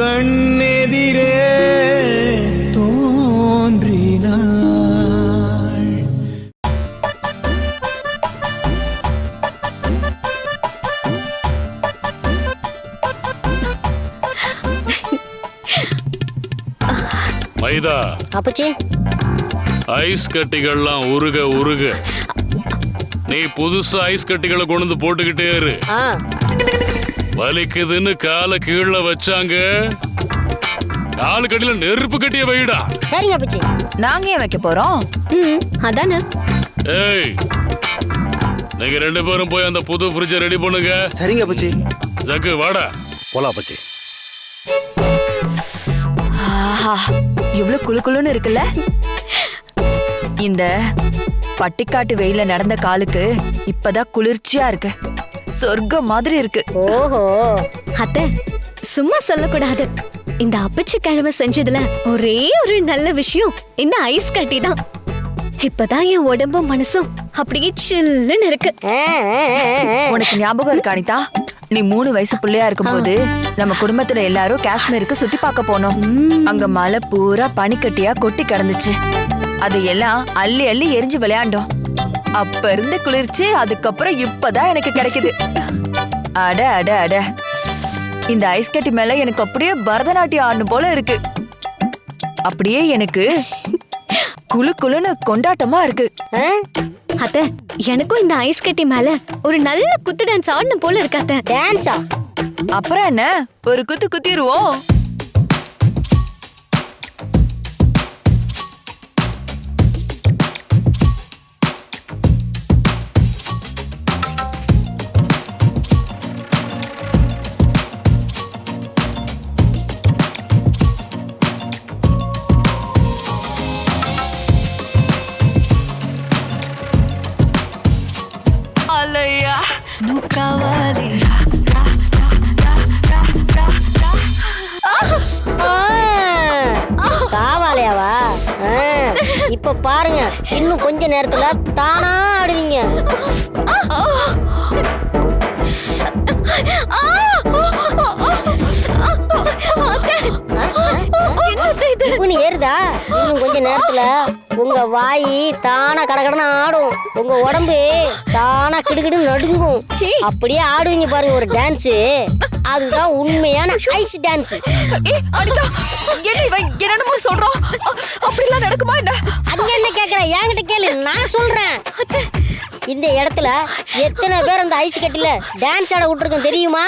கண்ணெதிரே தோன்றினாள். மைதா. அப்பச்சி ஐஸ் கட்டிகள்லாம் உருக உருக. நீ புதுசா ஐஸ் கட்டிகளை கொண்டு வந்து போட்டுக்கிட்டே இரு. ஆ. வலிக்குதுன்னு காலை கீழே வச்சாங்க. காலு கட்டில நெருப்பு கட்டிய வைடா. சரிங்க அப்பச்சி நாங்க ஏன் வைக்க போறோம்? ம் அதானே. ஏய் நீங்க ரெண்டு பேரும் போய் அந்த புது ஃப்ரிட்ஜை ரெடி பண்ணுங்க. சரிங்க அப்பச்சி ஜக்கு வாடா. போலாம் பச்சி ஆஹா இவ்ளோ குளு குளுன்னு இருக்குல்ல? இந்த பட்டிக்காட்டு வெயில நடந்த காலுக்கு இப்பதான் குளிர்ச்சியா இருக்கு. சொர்க்கம் மாதிரி இருக்கு. ஓஹோ. அத்தை சும்மா சொல்லக்கூடாது. இந்த அப்பச்சி கிழமை செஞ்சதுல ஒரே ஒரு நல்ல விஷயம். இந்த ஐஸ் கட்டி தான். இப்பதான் என் உடம்பும் மனசும் அப்படியே சில்லுன்னு இருக்கு. உனக்கு ஞாபகம் இருக்கா அனிதா? நீ மூணு வயசு பிள்ளையா இருக்கும்போது நம்ம குடும்பத்துல எல்லாரும் காஷ்மீருக்கு சுத்தி பார்க்க போனோம். அங்க மலை பூரா பனிக்கட்டியா கொட்டி கிடந்துச்சு. அதையெல்லாம் அள்ளி அள்ளி எரிஞ்சு விளையாண்டோம். அப்ப இருந்து குளிர்ச்சி அதுக்கப்புறம் இப்பதான் எனக்கு கிடைக்குது. அட அட அட. இந்த ஐஸ் கட்டி மேல எனக்கு அப்படியே பரதநாட்டியம் ஆடணும் போல இருக்கு. அப்படியே எனக்கு குளு குளுன்னு கொண்டாட்டமா இருக்கு? அத்தை எனக்கும் இந்த ஐஸ் கட்டி மேல ஒரு நல்ல குத்து டான்ஸ் ஆடணும் போல இருக்கு அத்தை. டான்ஸா அப்புறம் என்ன? ஒரு குத்து குத்திடுவோம் இப்ப பாருங்க இன்னும் கொஞ்ச நேரத்துல தானா ஆடுவீங்க ஆ உனி ஏறுதா? இன்னும் கொஞ்ச நேரத்துல உங்க வாய் தானா கடகடன்னு ஆடும். உங்க உடம்பு தானா கிடுகிடுன்னு நடுங்கும். அப்படியே ஆடுவீங்க பாருங்க ஒரு டான்ஸ் அதுதான் உண்மையான ஐஸ் டான்ஸ் என்ன இவன் என்னென்னமோ சொல்றான் அப்படிலாம் நடக்குமா என்ன? அங்க என்ன கேக்குற? என்கிட்ட கேளு நான் சொல்றேன். இந்த இடத்துல எத்தனை பேர் அந்த ஐஸ் கட்டில டான்ஸ் ஆட விட்டுருக்கோம் தெரியுமா?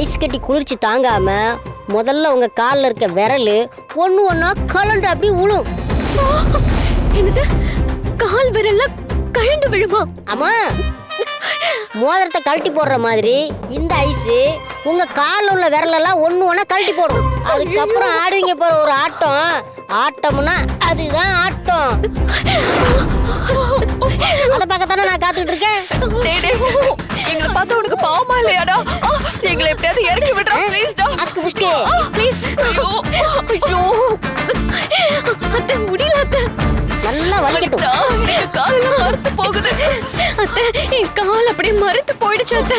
ஐஸ் கட்டி குளிர்ச்சி தாங்காம முதல்ல உங்க கால்ல இருக்க விரல் ஒண்ணு ஒண்ணா கலண்டு அப்படி விழும் என்னது? கால் விரல்ல கழண்டு விழுமா? ஆமா மோதிரத்தை கழட்டி போடுற மாதிரி இந்த ஐஸ் உங்க கால்ல உள்ள விரலெல்லாம் ஒண்ணு ஒண்ணா கழட்டி போடும் அதுக்கப்புறம் ஆடுவீங்க பாரு ஒரு ஆட்டம். ஆட்டம்னா அதுதான் ஆட்டம். அதை பார்க்கத்தானே நான் காத்துக்கிட்டு இருக்கேன்? எங்களை பார்த்தா உனக்கு பாவமா இல்லையாடா? எங்களை எப்படியாவது இறக்கி விடுறா? ப்ளீஸ்டா அஸ்கு புஷ்கு ப்ளீஸ் ஐயோ. ஐயோ. அத்தை முடியல அத்தை. நல்லா வலிக்கட்டும். டா, எனக்கு காலெல்லாம் மறுத்து போகுது. அத்தை என் கால் அப்படியே மறுத்து போயிடுச்சு அத்தை.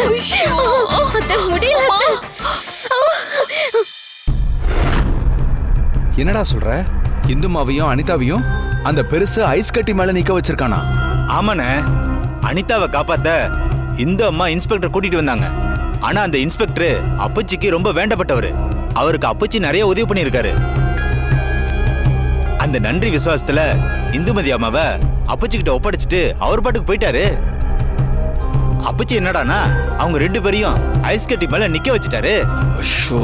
அத்தை முடியல அத்தை. என்னடா சொல்ற? இந்துமாவையும் அனிதாவையும் அந்த பெருசு ஐஸ் கட்டி மேல நிக்க வச்சிருக்கானா? ஆமாண்ணே. அனிதாவை காப்பாத்த இந்த அம்மா இன்ஸ்பெக்டர் கூட்டிட்டு வந்தாங்க. ஆனா அந்த இன்ஸ்பெக்டர் அப்பச்சிக்கு ரொம்ப வேண்டப்பட்டவர். அவருக்கு அப்பச்சி நிறைய உதவி பண்ணியிருக்காரு. அந்த நன்றி விசுவாசத்துல இந்துமதி அம்மாவை அப்பச்சிக்கிட்ட ஒப்படைச்சிட்டு அவர் பாட்டுக்கு போயிட்டாரு. அப்பச்சி என்னடானா அவங்க ரெண்டு பேரையும் ஐஸ் கட்டி மேல நிக்க வச்சுட்டாரு. ஷோ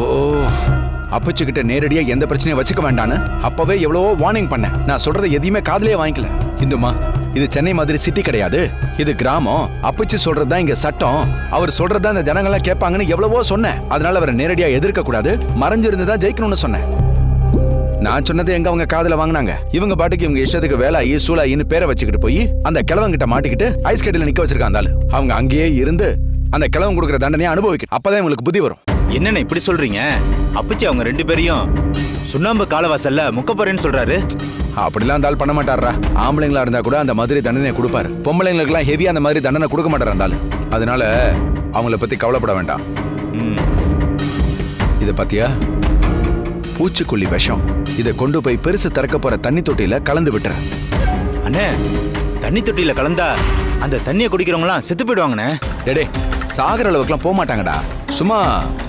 அப்பச்சு கிட்ட நேரடியா எந்த பிரச்சனையும் வச்சுக்க வேண்டான்னு அப்பவே எவ்வளவோ வார்னிங் பண்ணேன். நான் சொல்றதை எதையுமே காதுலயே வாங்கிக்கல. இந்துமா இது சென்னை மாதிரி சிட்டி கிடையாது. இது கிராமம். அப்பச்சி சொல்றதுதான் இங்க சட்டம். அவர் சொல்றதா இந்த ஜனங்கள்லாம் கேட்பாங்கன்னு எவ்வளவோ சொன்னேன். அதனால அவரை நேரடியா எதிர்க்க கூடாது மறைஞ்சிருந்து தான் ஜெயிக்கணும்னு சொன்னேன். நான் சொன்னது எங்க அவங்க காதல வாங்கினாங்க. இவங்க பாட்டுக்கு இவங்க இஷ்டத்துக்கு வேலாயி சூலாயின்னு பேரை வச்சுக்கிட்டு போய் அந்த கிழவங்கிட்ட மாட்டிக்கிட்டு ஐஸ் கட்டில நிக்க வச்சிருக்காங்க அவங்க அங்கேயே இருந்து அந்த கிழவன் கொடுக்குற தண்டனையை அனுபவிக்கணும். அப்பதான் இவங்களுக்கு புத்தி வரும். என்னண்ணே இப்படி சொல்றீங்க? அப்பச்சி அவங்க ரெண்டு பேரையும் சுண்ணாம்பு காலவாசல்ல முக்கப்பறேன்னு சொல்றாரு. அப்படிலாம் அந்த ஆள் பண்ண மாட்டாரா ஆம்பளைங்களா இருந்தா கூட அந்த மாதிரி தண்டனை கொடுப்பாரு. பொம்பளைங்களுக்குலாம் ஹெவியா அந்த மாதிரி தண்டனை கொடுக்க மாட்டார் அந்த ஆளு. அதனால அவங்கள பத்தி கவலைப்பட வேண்டாம். இத பாத்தியா? பூச்சிக்கொல்லி விஷம். இதை கொண்டு போய் பெருசு திறக்க போற தண்ணி தொட்டியில கலந்து விட்டுற அண்ணே தண்ணி தொட்டியில கலந்தா அந்த தண்ணியை குடிக்கிறவங்களாம் செத்து போயிடுவாங்கண்ணே. டேடே சாகர அளவுக்குலாம் போக மாட்டாங்கடா. சும்மா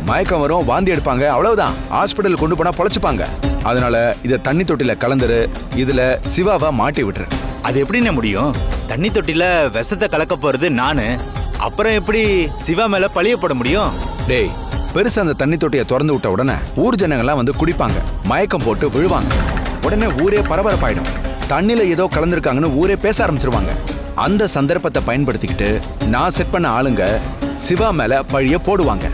மயக்கம் வரும் வாந்தி எடுப்பாங்க அவ்வளவுதான். ஹாஸ்பிட்டல் கொண்டு போனா பொழைச்சுப்பாங்க. அதனால இத தண்ணி தொட்டில கலந்துரு இதுல சிவாவை மாட்டி விட்டுரு அது எப்படிண்ணே முடியும்? தண்ணி தொட்டியில விஷத்தை கலக்க போறது நானு அப்புறம் எப்படி சிவா மேல பழிய போட முடியும்? டேய் பெருசா அந்த தண்ணி தொட்டியை திறந்து விட்ட உடனே ஊர் ஜனங்கள்லாம் வந்து குடிப்பாங்க மயக்கம் போட்டு விழுவாங்க. உடனே ஊரே பரபரப்பாயிடும். தண்ணில ஏதோ கலந்துருக்காங்கன்னு ஊரே பேச ஆரம்பிச்சிருவாங்க. அந்த சந்தர்ப்பத்தை பயன்படுத்திக்கிட்டு நான் செட் பண்ண ஆளுங்க சிவா மேல பழிய போடுவாங்க.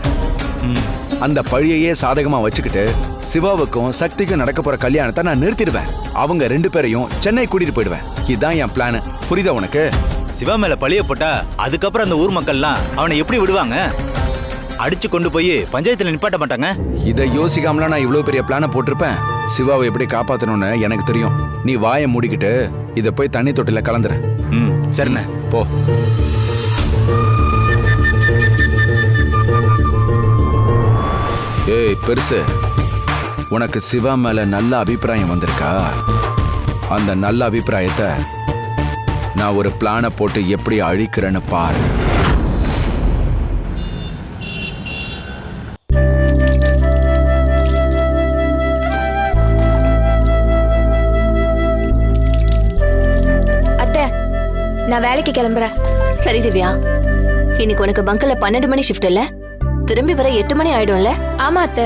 அந்த பழியையே சாதகமா வச்சுக்கிட்டு சிவாவுக்கும் சக்திக்கும் நடக்க போற கல்யாணத்தை நான் நிறுத்திடுவேன். அவங்க ரெண்டு பேரையும் சென்னை கூட்டிட்டு போயிடுவேன். இதுதான் என் பிளான் புரியுதா உனக்கு? சிவா மேல பழிய போட்டா அதுக்கப்புறம் அந்த ஊர் மக்கள்லாம் அவனை எப்படி விடுவாங்க? அடிச்சு கொண்டு போய் பஞ்சாயத்துல நிப்பாட்ட மாட்டாங்க? இதை யோசிக்காமலாம் நான் இவ்வளவு பெரிய பிளான போட்டிருப்பேன். சிவாவை எப்படி காப்பாத்தணும்னு எனக்கு தெரியும். நீ வாயை மூடிக்கிட்டு இதை போய் தண்ணி தொட்டில கலந்துரு. ம் சரிண்ணே. போ. ஏய் பெருசு. உனக்கு சிவா மேல நல்ல அபிப்பிராயம் வந்திருக்கா? அந்த நல்ல அபிப்பிராயத்தை நான் ஒரு பிளானை போட்டு எப்படி அழிக்கிறேன்னு பாரு. அத்தை நான் வேலைக்கு கிளம்புறேன். சரி திவ்யா. இன்னைக்கு உனக்கு பங்கல பன்னெண்டு மணி ஷிஃப்ட் இல்ல? திரும்பி வர எட்டு மணி ஆயிடும்ல? ஆமா அத்தை.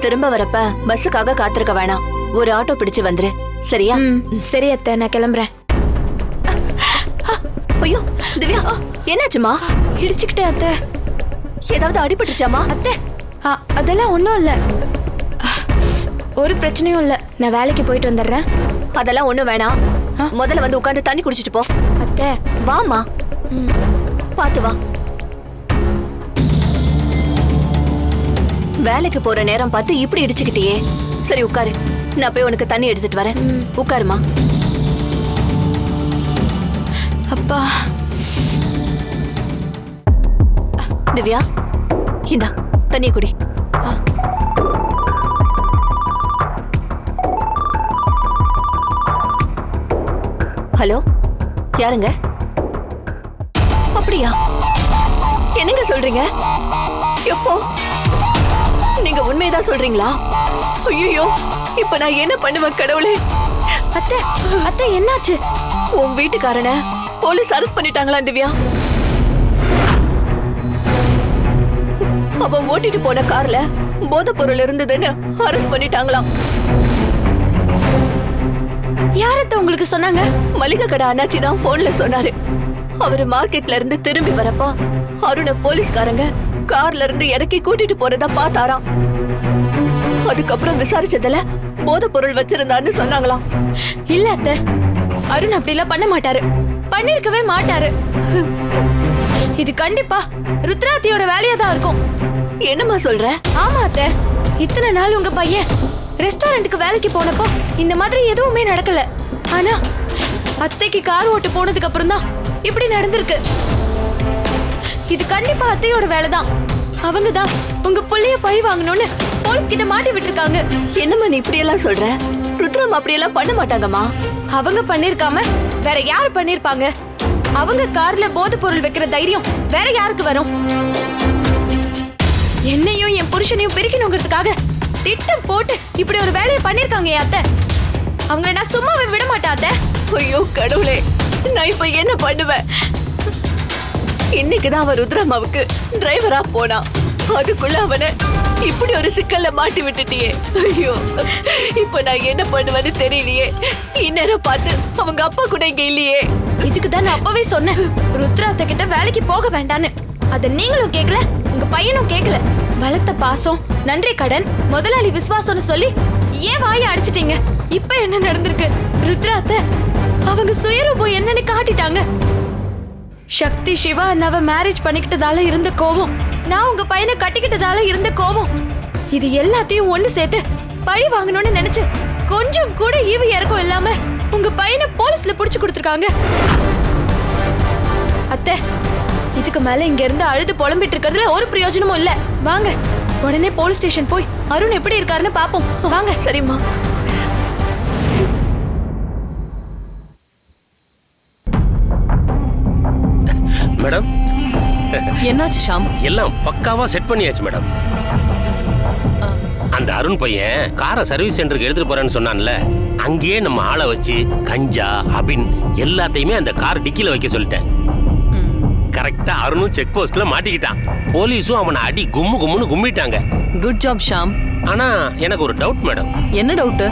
திரும்ப வரப்ப பஸ்ஸுக்காக காத்திருக்க வேணாம். ஒரு ஆட்டோ பிடிச்சு வந்துரு. சரியா? சரி அத்தை. நான் கிளம்புறேன். ஐயோ திவ்யா என்னாச்சுமா? இடிச்சுக்கிட்டேன் அத்தை. ஏதாவது அடிபட்டுச்சாமா அத்தை ஆ, அதெல்லாம் ஒன்றும் இல்லை. ஒரு பிரச்சனையும் இல்லை. நான் வேலைக்கு போயிட்டு வந்துடுறேன். அதெல்லாம் ஒண்ணும் வேணாம். முதல்ல வந்து உட்கார்ந்து தண்ணி குடிச்சிட்டு போ. அத்தை. வாமா ம். பாத்து வா. வேலைக்கு போற நேரம் பார்த்து இப்படி இடிச்சுக்கிட்டியே. சரி உட்காரு. நான் போய் உனக்கு தண்ணி எடுத்துட்டு வரேன். உட்காருமா. அப்பா. திவ்யா இந்தா தண்ணி குடி. ஹலோ யாருங்க? அப்படியா? என்னங்க சொல்றீங்க? எப்போ? நீங்க உண்மையதான் சொல்றீங்களா? ஐயோ இப்ப நான் என்ன பண்ணுவேன் கடவுளே? அத்தை அத்தை என்னாச்சு? உன் வீட்டுக்காரன போலீஸ் அரெஸ்ட் பண்ணிட்டாங்களா திவ்யா? அவன் ஓட்டிட்டு போன கார்ல போதை பொருள் இருந்ததுன்னு அரெஸ்ட் பண்ணிட்டாங்களாம். யார் அத்தை உங்களுக்கு சொன்னாங்க? மளிகை கடை அண்ணாச்சி தான் போன்ல சொன்னாரு. அவரு மார்க்கெட்ல இருந்து திரும்பி வரப்போ அருண போலீஸ்காரங்க கார்ல இருந்து இறக்கி கூட்டிட்டு போறதா பார்த்தாராம். அதுக்கப்புறம் விசாரிச்சதுல போதை பொருள் வச்சிருந்தான்னு சொன்னாங்களாம். இல்ல அத்தை அருண் அப்படிலாம் பண்ண மாட்டாரு. பண்ணிருக்கவே மாட்டாரு. இது கண்டிப்பா ருத்ராத்தியோட வேலையா தான் இருக்கும். என்னம்மா சொல்ற? ஆமா அத்தை இத்தனை நாள் உங்க பையன் ரெஸ்டாரண்ட்டுக்கு வேலைக்கு போனப்போ இந்த மாதிரி எதுவுமே நடக்கல. ஆனா அத்தைக்கு கார் ஓட்டு போனதுக்கு அப்புறம் தான் இப்படி நடந்திருக்கு. இது கண்டிப்பா அத்தையோட வேலை தான் அவங்க தான் உங்க புள்ளைய பழி வாங்கணும்னு போலீஸ் கிட்ட மாட்டி விட்டுருக்காங்க. என்னம்மா நீ இப்படி எல்லாம் சொல்ற? ருத்ரம் அப்படியெல்லாம் பண்ண மாட்டாங்கம்மா. அவங்க பண்ணிருக்காம வேற யார் பண்ணிருப்பாங்க? அவங்க கார்ல போதைப் பொருள் வைக்கிற தைரியம் வேற யாருக்கு வரும்? என்னையும் என் புருஷனையும் பிரிக்கணுங்கிறதுக்காக திட்டம் போட்டு இப்படி ஒரு வேலையை பண்ணிருக்காங்க என் அத்தை. அவங்கள நான் சும்மாவே விட மாட்டேன் அத்தை. ஐயோ கடவுளே. நான் இப்ப என்ன பண்ணுவேன்? இன்னைக்குதான் அவன் ருத்ரம்மாவுக்கு டிரைவரா போனான். அதுக்குள்ள அவனை இப்படி ஒரு சிக்கல்ல மாட்டி விட்டுட்டியே. ஐயோ இப்ப நான் என்ன பண்ணுவேன்னு தெரியலையே. இந்நேரம் பார்த்து அவங்க அப்பா கூட இங்க இல்லையே. இதுக்கு தான் நான் அப்பவே சொன்னேன். ருத்ராத்த கிட்ட வேலைக்கு போக வேண்டான்னு. அத நீங்களும் கேட்கல உங்க பையனும் கேட்கல வளர்த்த பாசம் நன்றி கடன் முதலாளி விசுவாசம்னு சொல்லி ஏன் வாய அடிச்சிட்டீங்க? இப்ப என்ன நடந்திருக்கு? ருத்ராத்த அவங்க சுயரூபம் என்னன்னு காட்டிட்டாங்க. சக்தி சிவா அண்ணாவை மேரேஜ் பண்ணிக்கிட்டதால இருந்த கோவம் நான் உங்க பையனை கட்டிக்கிட்டதால இருந்த கோவம் இது எல்லாத்தையும் ஒண்ணு சேர்த்து பழி வாங்கணும்னு நினைச்சு கொஞ்சம் கூட ஈவு இறக்கம் இல்லாம உங்க பையனை போலீஸ்ல புடிச்சு கொடுத்துருக்காங்க. அத்தை இதுக்கு மேல இங்க இருந்து அழுது புலம்பிட்டு இருக்கிறதுல ஒரு பிரயோஜனமும் இல்ல. வாங்க உடனே போலீஸ் ஸ்டேஷன் போய் அருண் எப்படி இருக்காருன்னு பாப்போம். வாங்க. சரிம்மா. மேடம். என்னாச்சு ஷாம்? எல்லாம் பக்காவா செட் பண்ணியாச்சு மேடம். அந்த அருண் பையன் காரை சர்வீஸ் சென்டருக்கு எடுத்துட்டு போறேன்னு சொன்னான்ல. அங்கேயே நம்ம ஆளை வச்சு கஞ்சா அபின் எல்லாத்தையுமே அந்த கார் டிக்கில வைக்க சொல்லிட்டேன். கரெக்டா அருணும் செக் போஸ்ட்ல மாட்டிக்கிட்டான். போலீஸும் அவனை அடி கும்மு கும்முன்னு கும்மிட்டாங்க. Good job Sham. ஆனா எனக்கு ஒரு டவுட் மேடம். என்ன டவுட்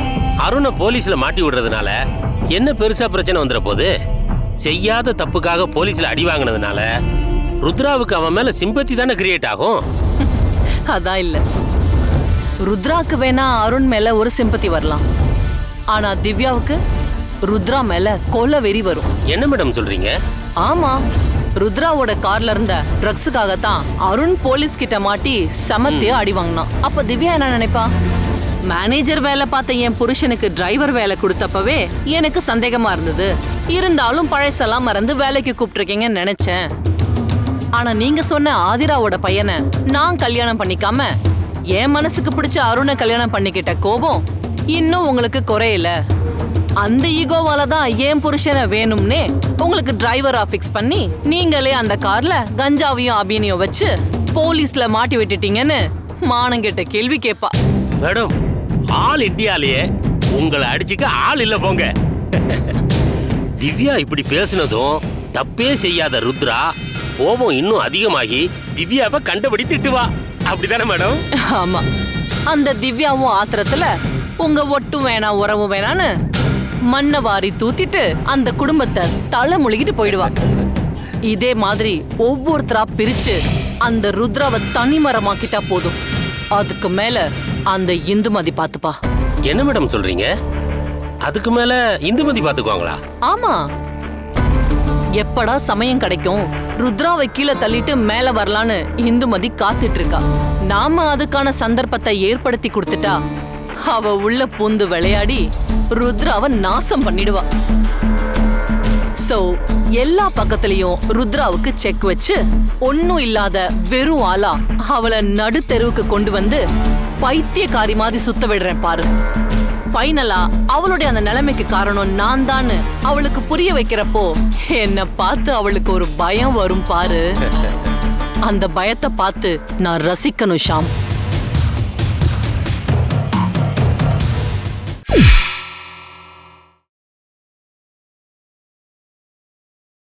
அருணை போலீஸ்ல மாட்டி விடுறதுனால என்ன பெருசா பிரச்சனை வந்துட போகுது? செய்யாத தப்புக்காக போலீஸ்ல அடி வாங்கினதுனால ருத்ராவுக்கு அவன் மேல சிம்பத்தி தானே கிரியேட் ஆகும்? அதான் இல்ல. ருத்ராக்கு வேணா அருண் மேல ஒரு சிம்பத்தி வரலாம். ஆனா திவ்யாவுக்கு ருத்ரா மேல கொலை வெறி வரும். என்ன மேடம் சொல்றீங்க? ஆமா. ருத்ராவோட கார்ல இருந்த ட்ரக்ஸுக்காகத்தான் அருண் போலீஸ் கிட்ட மாட்டி சமத்திய அடி வாங்கினான். அப்ப திவ்யா என்ன நினைப்பா? மேனேஜர் வேலை பார்த்த என் புருஷனுக்கு டிரைவர் வேலை கொடுத்தப்பவே எனக்கு சந்தேகமா இருந்தது. இருந்தாலும் பழசெல்லாம் மறந்து வேலைக்கு கூப்பிட்டுருக்கீங்கன்னு நினைச்சேன். ஆனா நீங்க சொன்ன ஆதிராவோட பையனை நான் கல்யாணம் பண்ணிக்காம என் மனசுக்கு பிடிச்ச அருணை கல்யாணம் பண்ணிக்கிட்ட கோபம் இன்னும் உங்களுக்கு குறையல. அந்த ஈகோவால தான் என் புருஷனை வேணும்னே உங்களுக்கு டிரைவரா ஃபிக்ஸ் பண்ணி நீங்களே அந்த கார்ல கஞ்சாவையும் அபினியும் வச்சு போலீஸ்ல மாட்டி விட்டுட்டீங்கன்னு மானங்கிட்ட கேள்வி கேட்பா மேடம் ஆல் இந்தியாலேயே உங்களை அடிச்சுக்க ஆள் இல்ல போங்க. திவ்யா இப்படி பேசினதும் தப்பே செய்யாத ருத்ரா கோபம் இன்னும் அதிகமாகி திவ்யாவை கண்டபடி திட்டுவா. அப்படிதானே மேடம்? ஆமா. அந்த திவ்யாவும் ஆத்திரத்துல உங்க ஒட்டும் வேணாம் உறவும் வேணான்னு மண்ணை வாரி தூத்திட்டு அந்த குடும்பத்தை தலை முழுகிட்டு போயிடுவா. இதே மாதிரி ஒவ்வொருத்தரா பிரிச்சு அந்த ருத்ராவை தனிமரமாக்கிட்டா போதும். அதுக்கு மேல அந்த இந்துமதி பாத்துப்பா என்ன மேடம் சொல்றீங்க? அதுக்கு மேல இந்துமதி பாத்துக்குவாங்களா ஆமா. எப்படா சமயம் கிடைக்கும்? ருத்ராவை கீழே தள்ளிட்டு மேல வரலான்னு இந்துமதி காத்துட்டு இருக்கா நாம அதுக்கான சந்தர்ப்பத்தை ஏற்படுத்தி கொடுத்துட்டா அவ உள்ள பூந்து விளையாடி ருத்ராவை நாசம் பண்ணிடுவா. சோ எல்லா பக்கத்துலயும் ருத்ராவுக்கு செக் வச்சு ஒன்னும் இல்லாத வெறும் ஆளா அவளை நடு தெருவுக்கு கொண்டு வந்து பைத்தியக்காரி மாதிரி சுத்த விடுறேன் பாரு. ஃபைனலா அவளுடைய அந்த நிலைமைக்கு காரணம் நான் தான் அவளுக்கு புரிய வைக்கிறப்போ என்னை பார்த்து அவளுக்கு ஒரு பயம் வரும் பாரு. அந்த பயத்தை பார்த்து நான் ரசிக்கணும் ஷாம்.